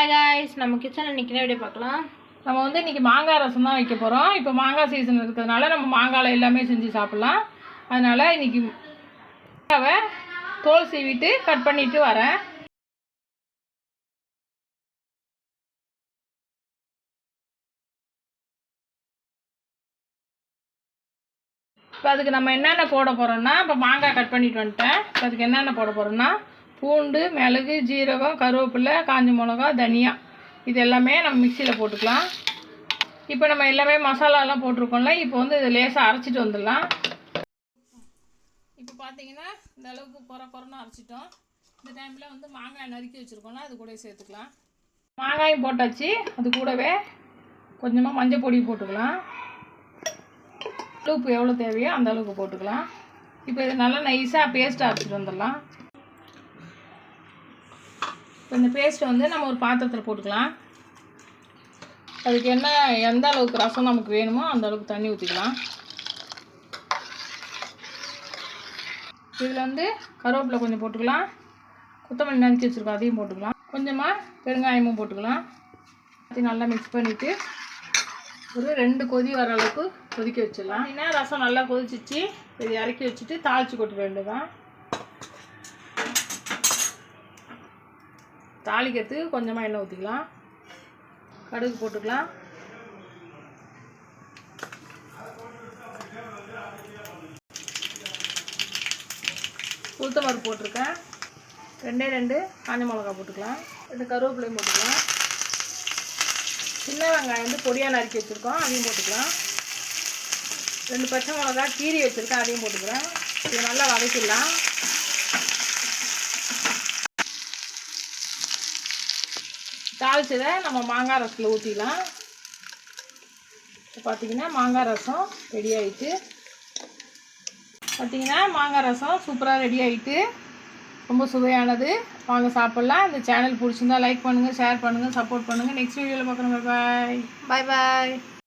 Hi guys நம்ம கிச்சனில் இன்றைக்கி எப்படி பார்க்கலாம்? நம்ம வந்து இன்றைக்கி மாங்காய் ரசம் தான் வைக்க போகிறோம் இப்போ மாங்காய் சீசன் இருக்கிறதுனால நம்ம மாங்காயில் எல்லாமே செஞ்சு சாப்பிட்லாம். அதனால் இன்றைக்கி மாங்காவை தோல் சீவிட்டு கட் பண்ணிட்டு வரேன். இப்போ அதுக்கு நம்ம என்னென்ன போட போகிறோம்னா இப்போ மாங்காய் கட் பண்ணிட்டு வந்துட்டேன். இப்போ அதுக்கு என்னென்ன போட போகிறோம்னா பூண்டு மிளகு ஜீரகம் கருவேப்பிலை காஞ்ச மிளகா தனியா. இது எல்லாமே நம்ம மிக்சியில் போட்டுக்கலாம். இப்போ நம்ம எல்லாமே மசாலாலாம் போட்டிருக்கோம்ல இப்போ வந்து இதை லேசாக அரைச்சிட்டு வந்துடலாம். இப்போ பார்த்தீங்கன்னா இந்த அளவுக்கு குறை குறைன்னு அரைச்சிட்டோம். இந்த டைமில் வந்து மாங்காய் நறுக்கி வச்சுருக்கோம்ல அது கூட சேர்த்துக்கலாம். மாங்காயும் போட்டாச்சு. அது கூடவே கொஞ்சமாக மஞ்சள் பொடி போட்டுக்கலாம். உப்பு எவ்வளோ தேவையோ அந்த அளவுக்கு போட்டுக்கலாம். இப்போ இது நல்லா நைஸாக பேஸ்ட்டாக அரைச்சிட்டு வந்துடலாம். இப்போ இந்த பேஸ்ட்டை வந்து நம்ம ஒரு பாத்திரத்தில் போட்டுக்கலாம். அதுக்கு என்ன எந்த அளவுக்கு ரசம் நமக்கு வேணுமோ அந்த அளவுக்கு தண்ணி ஊற்றிக்கலாம் இதில் வந்து கருவேப்பிலை கொஞ்சம் போட்டுக்கலாம். கொத்தமல்லி நறுக்கி வச்சுருக்கோம் அதையும் போட்டுக்கலாம். கொஞ்சமாக பெருங்காயமும் போட்டுக்கலாம். எல்லாத்தையும் நல்லா மிக்ஸ் பண்ணிவிட்டு ஒரு ரெண்டு கொதி வர அளவுக்கு கொதிக்க வச்சிடலாம். ஏன்னா ரசம் நல்லா கொதிச்சிச்சு இது இறக்கி வச்சுட்டு தாளித்து ரெண்டு வேண்டியதான் தாளிக்கிறதுக்கு கொஞ்சமாக எண்ணெய் ஊற்றிக்கலாம் கடுகு போட்டுக்கலாம். உளுத்தமரு போட்டிருக்கேன். ரெண்டே ரெண்டு காஞ்ச மிளகா போட்டுக்கலாம். ரெண்டு கருவேப்பிலையும் போட்டுக்கலாம். சின்ன வெங்காயம் வந்து பொடியாக நறுக்கி வச்சுருக்கோம் அதையும் போட்டுக்கலாம். ரெண்டு பச்சை மிளகா கீரி வச்சுருக்கேன் அதையும் போட்டுக்கிறேன். இது நல்லா வதக்கிடலாம். தாளிச்சதை நம்ம மாங்காய் ரசத்தில் ஊற்றிக்கலாம் இப்போ பார்த்தீங்கன்னா மாங்காய் ரசம் ரெடி ஆகிட்டு பார்த்தீங்கன்னா மாங்காய் ரசம் சூப்பராக ரெடி ஆகிட்டு ரொம்ப சுவையானது. வாங்க சாப்பிட்லாம். இந்த சேனல் பிடிச்சிருந்தா லைக் பண்ணுங்கள் ஷேர் பண்ணுங்கள் சப்போர்ட் பண்ணுங்கள் நெக்ஸ்ட் வீடியோவில் பார்க்குறோம். பாய் பாய் பாய்